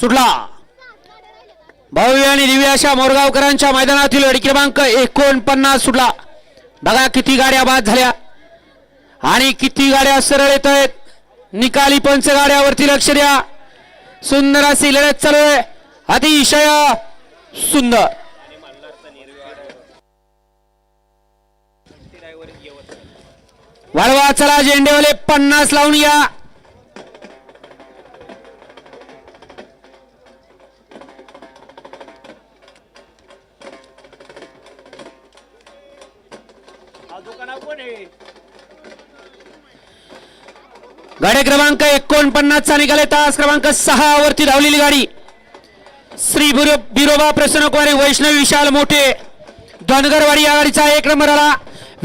सुटला. भव्य आणि दिव्य अशा मोरगावकरांच्या मैदानातील गडी क्रमांक एकोणपन्नास सुटला. बघा किती गाड्या बाद झाल्या. आणि किती गाड्या सरळ येत आहेत. निकाली पंच गाड्यावरती लक्ष द्या. सुंदर अशी लढत चालू आहे. अतिशय सुंदर. वाढवा चला झेंडेवाले पन्नास लावून या. गाडी क्रमांक एकोणपन्नास चा निघाले तास क्रमांक सहा वरती धावलेली गाडी. श्री बिरोबा प्रसन्न कुमारी वैष्णवी विशाल मोठे धनगरवाडी या गाडीचा एक नंबर आला.